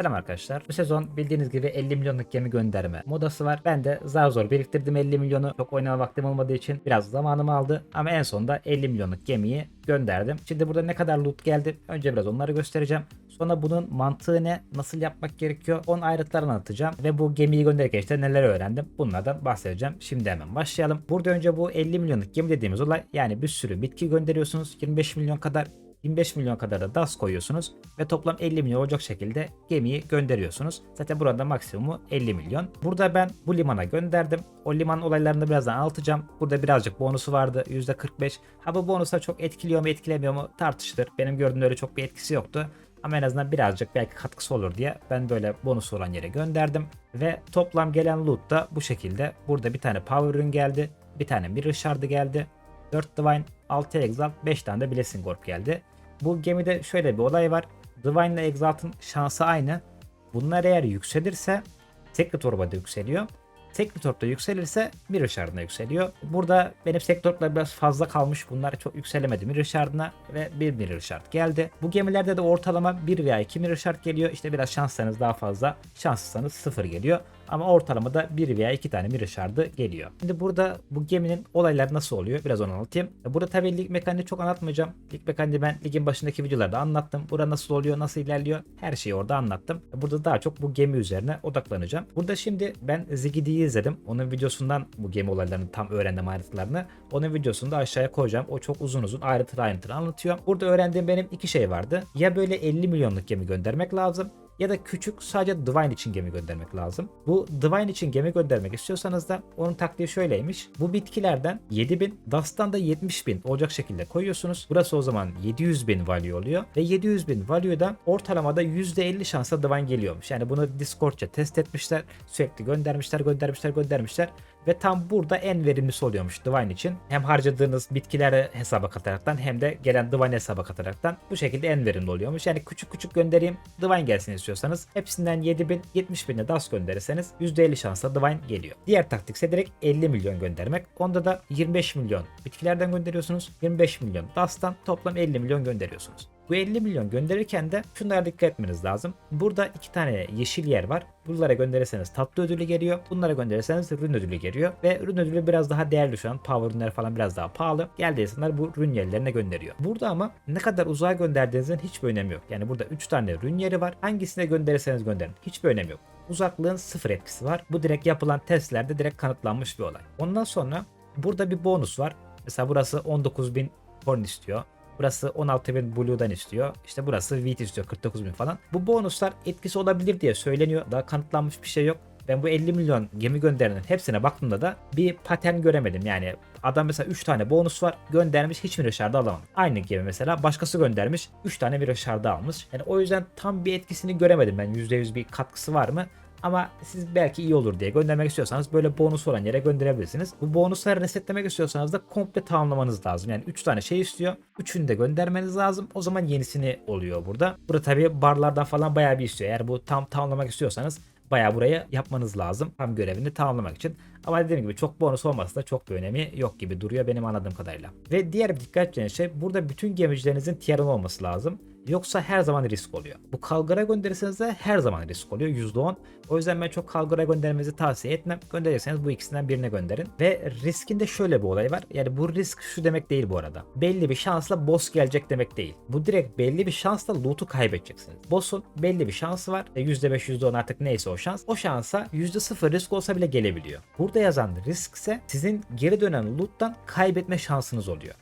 Selam arkadaşlar. Bu sezon bildiğiniz gibi 50 milyonluk gemi gönderme modası var. Ben de zar zor biriktirdim 50 milyonu. Çok oynama vaktim olmadığı için biraz zamanımı aldı. Ama en sonunda 50 milyonluk gemiyi gönderdim. Şimdi burada ne kadar loot geldi? Önce biraz onları göstereceğim. Sonra bunun mantığı ne? Nasıl yapmak gerekiyor? Onun ayrıntılarını anlatacağım. Ve bu gemiyi gönderirken işte neler öğrendim? Bunlardan bahsedeceğim. Şimdi hemen başlayalım. Burada önce bu 50 milyonluk gemi dediğimiz olay yani bir sürü bitki gönderiyorsunuz. 25 milyon kadar 25 milyon kadar da DAS koyuyorsunuz ve toplam 50 milyon olacak şekilde gemiyi gönderiyorsunuz. Zaten burada maksimumu 50 milyon. Burada ben bu limana gönderdim. O liman olaylarını birazdan anlatacağım. Burada birazcık bonusu vardı %45. Ha bu bonuslar çok etkiliyor mu etkilemiyor mu tartışılır. Benim gördüğüm öyle çok bir etkisi yoktu. Ama en azından birazcık belki katkısı olur diye ben böyle bonus olan yere gönderdim. Ve toplam gelen loot da bu şekilde. Burada bir tane power ürün geldi. Bir tane mirror shard'ı geldi. 4 Divine, 6 Exalt, 5 tane de Blessing Orb geldi. Bu gemide şöyle bir olay var. Divine ile Exalt'ın şansı aynı. Bunlar eğer yükselirse Secret Orb'a da yükseliyor. Secret Orb'da yükselirse Mirror Shard'ına yükseliyor. Burada benim Secret Orb'lar biraz fazla kalmış. Bunlar çok yükselemedi Mirror Shard'ına ve bir Mirror Shard geldi. Bu gemilerde de ortalama 1 veya 2 Mirror Shard geliyor. İşte biraz şanslarınız daha fazla. Şanssızsanız 0 geliyor. Ama ortalamada 1 veya 2 tane Mirror Shard'ı geliyor. Şimdi burada bu geminin olayları nasıl oluyor? Biraz onu anlatayım. Burada tabii lig mekaniğini çok anlatmayacağım. Lig mekaniğini ben ligin başındaki videolarda anlattım. Burada nasıl oluyor, nasıl ilerliyor her şeyi orada anlattım. Burada daha çok bu gemi üzerine odaklanacağım. Burada şimdi ben Zigidi'yi izledim. Onun videosundan bu gemi olaylarını tam öğrendim ayrıntılarını. Onun videosunu da aşağıya koyacağım. O çok uzun uzun ayrıntılı ayrıntılı anlatıyor. Burada öğrendiğim benim iki şey vardı. Ya böyle 50 milyonluk gemi göndermek lazım ya da küçük sadece Divine için gemi göndermek lazım. Bu Divine için gemi göndermek istiyorsanız da onun taktiği şöyleymiş. Bu bitkilerden 7000, Dust'tan da 70.000 olacak şekilde koyuyorsunuz. Burası o zaman 700.000 value oluyor. Ve 700.000 value'dan ortalamada %50 şansla Divine geliyormuş. Yani bunu Discord'ca test etmişler. Sürekli göndermişler, göndermişler, göndermişler. Ve tam burada en verimlisi oluyormuş Divine için. Hem harcadığınız bitkileri hesaba kataraktan hem de gelen Divine hesaba kataraktan bu şekilde en verimli oluyormuş. Yani küçük küçük göndereyim Divine gelsin istiyorsanız hepsinden 7000 70.000'e DAS gönderirseniz %50 şansla Divine geliyor. Diğer taktik ise direkt 50 milyon göndermek. Onda da 25 milyon bitkilerden gönderiyorsunuz. 25 milyon DAS'tan toplam 50 milyon gönderiyorsunuz. Bu 50 milyon gönderirken de şunlara dikkat etmeniz lazım. Burada iki tane yeşil yer var. Bunlara gönderirseniz tatlı ödülü geliyor. Bunlara gönderirseniz ürün ödülü geliyor. Ve ürün ödülü biraz daha değerli şu an. Power ürünler falan biraz daha pahalı. Geldiği insanlar bu ürün yerlerine gönderiyor. Burada ama ne kadar uzağa gönderdiğinizin hiçbir önemi yok. Yani burada 3 tane ürün yeri var. Hangisine gönderirseniz gönderin. Hiçbir önemi yok. Uzaklığın sıfır etkisi var. Bu direkt yapılan testlerde direkt kanıtlanmış bir olay. Ondan sonra burada bir bonus var. Mesela burası 19.000 coin istiyor. Burası 16.000 Blue'dan istiyor. İşte burası Wheat istiyor 49.000 falan. Bu bonuslar etkisi olabilir diye söyleniyor. Daha kanıtlanmış bir şey yok. Ben bu 50 milyon gemi gönderenin hepsine baktığımda da bir patern göremedim. Yani adam mesela 3 tane bonus var göndermiş hiç mi şardı alamadım. Aynı gemi mesela başkası göndermiş 3 tane bir şardı almış. Yani o yüzden tam bir etkisini göremedim ben %100 bir katkısı var mı? Ama siz belki iyi olur diye göndermek istiyorsanız böyle bonus olan yere gönderebilirsiniz. Bu bonusları resetlemek istiyorsanız da komple tamamlamanız lazım. Yani 3 tane şey istiyor. Üçünü de göndermeniz lazım. O zaman yenisini oluyor burada. Burada tabii barlardan falan bayağı bir istiyor. Eğer bu tam tamamlamak istiyorsanız bayağı buraya yapmanız lazım. Tam görevini tamamlamak için. Ama dediğim gibi çok bonus olmasa da çok bir önemi yok gibi duruyor benim anladığım kadarıyla. Ve diğer bir dikkat edeceğiniz şey burada bütün gemicilerinizin tier'ın olması lazım. Yoksa her zaman risk oluyor. Bu Kalgar'a gönderirseniz de her zaman risk oluyor %10. O yüzden ben çok Kalgar'a göndermenizi tavsiye etmem. Gönderecekseniz bu ikisinden birine gönderin. Ve riskinde şöyle bir olay var. Yani bu risk şu demek değil bu arada. Belli bir şansla boss gelecek demek değil. Bu direkt belli bir şansla loot'u kaybedeceksiniz. Boss'un belli bir şansı var. E %5 %10 artık neyse o şans. O şansa %0 risk olsa bile gelebiliyor. Burada yazan risk ise sizin geri dönen loot'tan kaybetme şansınız oluyor.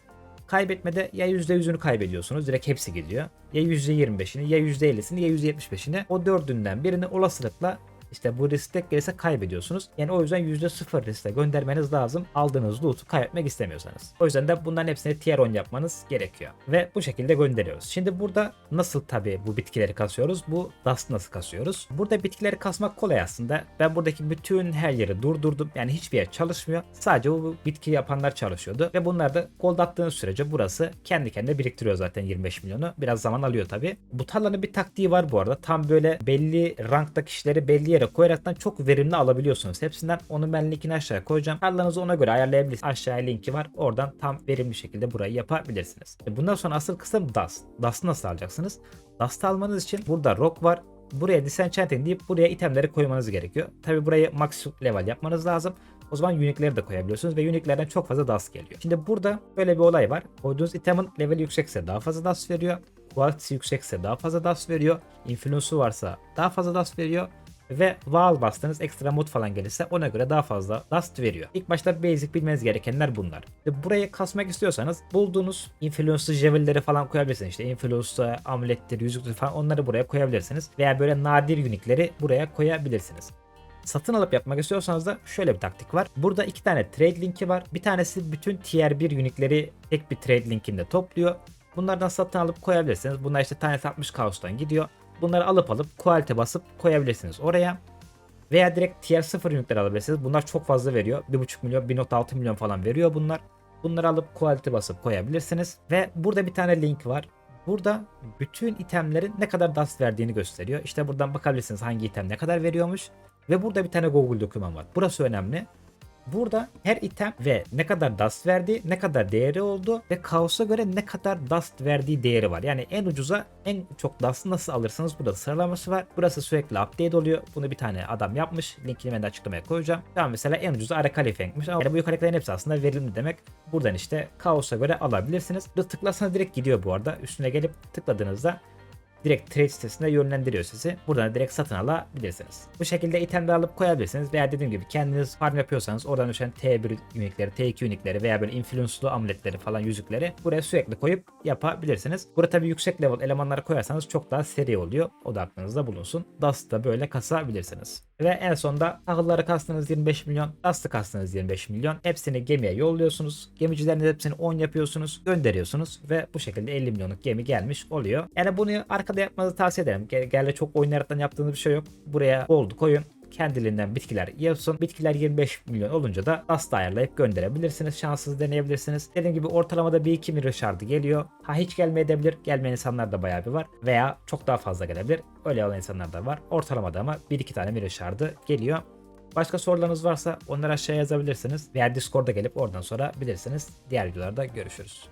Kaybetmede ya %100'ünü kaybediyorsunuz direkt hepsi gidiyor. Ya %25'ini ya %50'sini ya %75'ini o dördünden birini olasılıkla işte bu risk gelirse kaybediyorsunuz. Yani o yüzden %0 riskle göndermeniz lazım. Aldığınız loot'u kaybetmek istemiyorsanız. O yüzden de bunların hepsini tier 10 yapmanız gerekiyor. Ve bu şekilde gönderiyoruz. Şimdi burada nasıl tabi bu bitkileri kasıyoruz? Bu dust nasıl kasıyoruz? Burada bitkileri kasmak kolay aslında. Ben buradaki bütün her yeri durdurdum. Yani hiçbir yer çalışmıyor. Sadece bu bitki yapanlar çalışıyordu. Ve bunlar da gold attığınız sürece burası kendi kendine biriktiriyor zaten 25 milyonu. Biraz zaman alıyor tabi. Bu tarlanın bir taktiği var bu arada. Tam böyle belli rankta kişileri belli yere koyaraktan çok verimli alabiliyorsunuz. Hepsinden onu ben linkini aşağıya koyacağım. Tarlanızı ona göre ayarlayabilirsiniz. Aşağıya linki var. Oradan tam verimli şekilde burayı yapabilirsiniz. E, Bundan sonra asıl kısım Dust. Dust'ı nasıl alacaksınız? Dust almanız için burada rock var. buraya disenchanting deyip buraya itemleri koymanız gerekiyor. Tabi burayı max level yapmanız lazım. O zaman unique'leri de koyabiliyorsunuz ve unique'lerden çok fazla dust geliyor. Şimdi burada böyle bir olay var. Koyduğunuz itemin level yüksekse daha fazla dust veriyor. Quality'si yüksekse daha fazla dust veriyor. Influence'u varsa daha fazla dust veriyor. Ve wall bastığınız ekstra mod falan gelirse ona göre daha fazla dust veriyor. İlk başta basic bilmeniz gerekenler bunlar. Ve burayı kasmak istiyorsanız bulduğunuz influencer jewelleri falan koyabilirsiniz. İşte influencer, amulettir, yüzüktür falan onları buraya koyabilirsiniz. Veya böyle nadir unique'leri buraya koyabilirsiniz. Satın alıp yapmak istiyorsanız da şöyle bir taktik var. Burada iki tane trade linki var. Bir tanesi bütün tier 1 unique'leri tek bir trade linkinde topluyor. Bunlardan satın alıp koyabilirsiniz. Bunlar işte tanesi 60 kaostan gidiyor. Bunları alıp alıp quality basıp koyabilirsiniz oraya. Veya direkt tier 0 unique'ler alabilirsiniz. Bunlar çok fazla veriyor. 1.5 milyon, 1.6 milyon falan veriyor bunlar. Bunları alıp quality basıp koyabilirsiniz. Ve burada bir tane link var. Burada bütün itemlerin ne kadar dust verdiğini gösteriyor. İşte buradan bakabilirsiniz hangi item ne kadar veriyormuş. Ve burada bir tane Google doküman var. Burası önemli. Burada her item ve ne kadar dust verdiği, ne kadar değeri oldu ve kaosa göre ne kadar dust verdiği değeri var. Yani en ucuza en çok dust'ı nasıl alırsınız burada sıralaması var. Burası sürekli update oluyor. Bunu bir tane adam yapmış. Linkini ben de açıklamaya koyacağım. Tamam mesela en ucuzu Arakali Feng'miş. Ama yani bu yukarıdakilerin hepsi aslında verimli demek. Buradan işte kaosa göre alabilirsiniz. Tıklarsanız direkt gidiyor bu arada. Üstüne gelip tıkladığınızda direkt trade sitesine yönlendiriyor sizi. Buradan direkt satın alabilirsiniz. Bu şekilde itemleri alıp koyabilirsiniz veya dediğim gibi kendiniz farm yapıyorsanız oradan düşen T1 unique'leri, T2 unique'leri veya böyle influence'lu amuletleri falan yüzükleri buraya sürekli koyup yapabilirsiniz. Burada tabii yüksek level elemanları koyarsanız çok daha seri oluyor. O da aklınızda bulunsun. Dust da böyle kasabilirsiniz. Ve en sonda tahılları kastınız 25 milyon, Dust'ı kastınız 25 milyon. Hepsini gemiye yolluyorsunuz. Gemicilerin hepsini 10 yapıyorsunuz, gönderiyorsunuz ve bu şekilde 50 milyonluk gemi gelmiş oluyor. Yani bunu arkada yapmanızı tavsiye ederim. Gel çok oyun yaratan yaptığınız bir şey yok. Buraya gold koyun kendiliğinden bitkiler yapsın. Bitkiler 25 milyon olunca da Dust ayarlayıp gönderebilirsiniz. Şanssız deneyebilirsiniz. Dediğim gibi ortalamada bir iki mirror shard'ı geliyor. Ha hiç gelmeyebilir. Gelmeyen insanlar da bayağı bir var. Veya çok daha fazla gelebilir. Öyle olan insanlar da var. Ortalamada ama bir iki tane mirror shard'ı geliyor. Başka sorularınız varsa onları aşağıya yazabilirsiniz. Veya Discord'a gelip oradan sorabilirsiniz. Diğer videolarda görüşürüz.